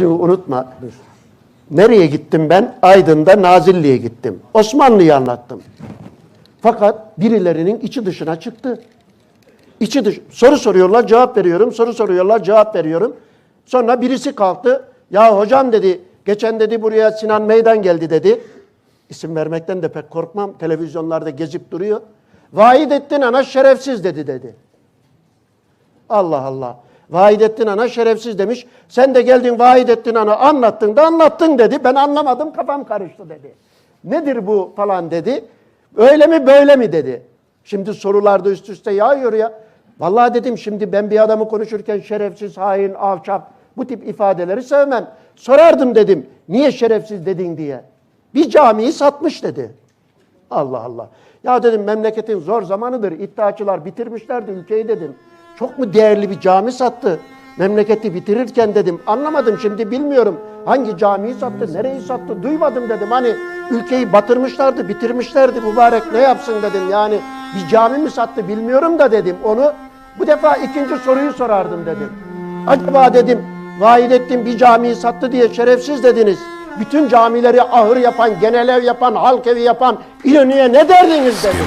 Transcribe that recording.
Unutma. Nereye gittim ben? Aydın'da Nazilli'ye gittim. Osmanlı'yı anlattım. Fakat birilerinin içi dışına çıktı. İçi dış soru soruyorlar, cevap veriyorum. Soru soruyorlar, cevap veriyorum. Sonra birisi kalktı. Ya hocam dedi, geçen dedi buraya Sinan Meydan geldi dedi. İsim vermekten de pek korkmam. Televizyonlarda gezip duruyor. Vahidettin ana şerefsiz dedi dedi. Allah Allah. Vahidettin Ana şerefsiz demiş. Sen de geldin Vahidettin Ana anlattın da anlattın dedi. Ben anlamadım kafam karıştı dedi. Nedir bu falan dedi. Öyle mi böyle mi dedi. Şimdi sorularda üst üste yağıyor ya. Vallahi dedim şimdi ben bir adamı konuşurken şerefsiz, hain, alçak bu tip ifadeleri sevmem. Sorardım dedim. Niye şerefsiz dedin diye. Bir camiyi satmış dedi. Allah Allah. Ya dedim memleketin zor zamanıdır. İddiaçılar bitirmişlerdi ülkeyi dedim. Çok mu değerli bir cami sattı? Memleketi bitirirken dedim. Anlamadım şimdi bilmiyorum. Hangi camiyi sattı, nereyi sattı duymadım dedim. Hani ülkeyi batırmışlardı, bitirmişlerdi mübarek ne yapsın dedim. Yani bir cami mi sattı bilmiyorum da dedim. Onu bu defa ikinci soruyu sorardım dedim. Acaba dedim Vahidettin bir camiyi sattı diye şerefsiz dediniz. Bütün camileri ahır yapan, genel ev yapan, halk evi yapan İnönü'ye ne derdiniz dedim.